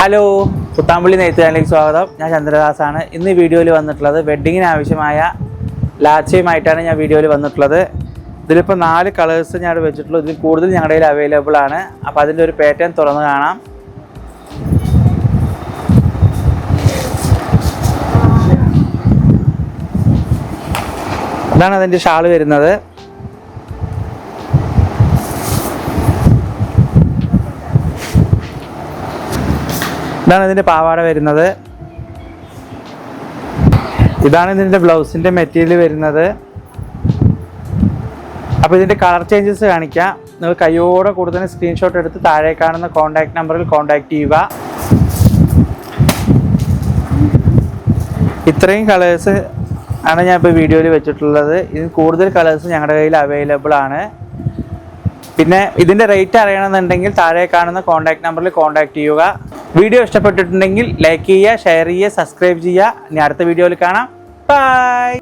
Hello പുത്താമ്പള്ളി നെയ്ത്തുകാരിലേക്ക് സ്വാഗതം. ഞാൻ ചന്ദ്രദാസാണ്. ഇന്ന് വീഡിയോയിൽ വന്നിട്ടുള്ളത് വെഡ്ഡിങ്ങിന് ആവശ്യമായ ലാച്ചയുമായിട്ടാണ് ഞാൻ വീഡിയോയിൽ വന്നിട്ടുള്ളത്. ഇതിലിപ്പോൾ നാല് കളേഴ്സ് ഞാൻ വെച്ചിട്ടുള്ളൂ. ഇതിൽ കൂടുതൽ ഞങ്ങളുടെ കയ്യിൽ അവൈലബിൾ ആണ്. അപ്പോൾ അതിന്റെ ഒരു പാറ്റേൺ തുറന്ന് കാണാം. ഇതാണ് അതിന്റെ ഷാൾ വരുന്നത്. ഇതാണ് ഇതിന്റെ പാവാട വരുന്നത്. ഇതാണ് ഇതിന്റെ ബ്ലൗസിന്റെ മെറ്റീരിയൽ വരുന്നത്. അപ്പോൾ ഇതിന്റെ കളർ ചേഞ്ചസ് കാണിക്കാം. നിങ്ങൾ കയ്യോടെ കൂടുതൽ സ്ക്രീൻഷോട്ട് എടുത്ത് താഴെ കാണുന്ന കോൺടാക്ട് നമ്പറിൽ കോൺടാക്ട് ചെയ്യുക. ഇത്രയും കളേഴ്സ് ആണ് ഞാൻ ഇപ്പോൾ വീഡിയോയിൽ വെച്ചിട്ടുള്ളത്. ഇതിന് കൂടുതൽ കളേഴ്സ് ഞങ്ങളുടെ കയ്യിൽ അവൈലബിൾ ആണ്. പിന്നെ ഇതിന്റെ റേറ്റ് അറിയണമെന്നുണ്ടെങ്കിൽ താഴെ കാണുന്ന കോൺടാക്ട് നമ്പറിൽ കോൺടാക്ട് ചെയ്യുക. വീഡിയോ ഇഷ്ടപ്പെട്ടിട്ടുണ്ടെങ്കിൽ ലൈക്ക് ചെയ്യുക ഷെയർ ചെയ്യുക സബ്സ്ക്രൈബ് ചെയ്യുക. ഇനി അടുത്ത വീഡിയോയിൽ കാണാം. ബൈ